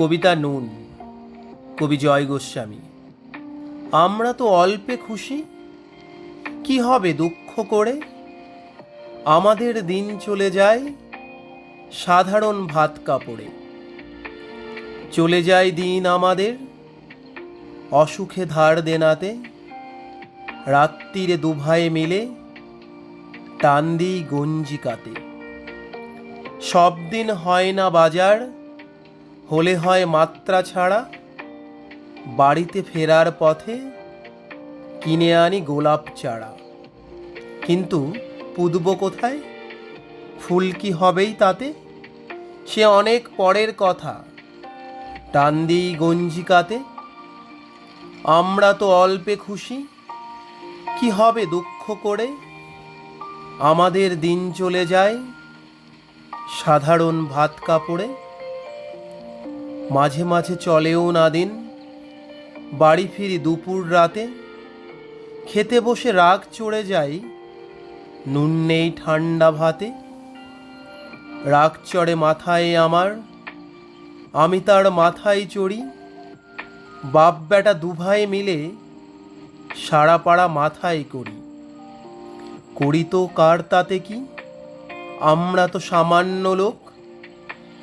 কবিতা নুন। কবি জয় গোস্বামী, আমরা তো অল্পে খুশি। কি হবে দুঃখ করে? আমাদের দিন চলে যায় সাধারণ ভাত কাপড়ে। চলে যায় দিন আমাদের অসুখে ধার দেনাতে। রাত্রিরে দুভাই মিলে টান দিই গঞ্জিকাতে। সব দিন হয় না বাজার হলে হয় মাত্রা ছাড়া, বাড়িতে ফেরার পথে কিনে আনি গোলাপ চারা। কিন্তু পুদব কোথায়? ফুল কি হবেই তাতে? সে অনেক পরের কথা। টান দিই গঞ্জিকাতে, আমরা তো অল্পে খুশি। কি হবে দুঃখ করে? আমাদের দিন চলে যায় সাধারণ ভাত কাপড়ে। মাঝে মাঝে চলেও না দিন। বাড়ি ফিরি দুপুর রাতে। খেতে বসে রাগ চড়ে যাই নুন নেই ঠান্ডা ভাতে। রাগ চড়ে মাথায় আমার, আমি তার মাথায় চড়ি। বাপ বেটা দুভাই মিলে সারা পাড়া মাথায় করি। করি তো কার তাতে কি? আমরা তো সামান্য লোক,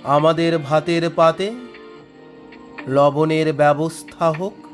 আমাদের ভাতের পাতে। লবণের ব্যবস্থা হোক।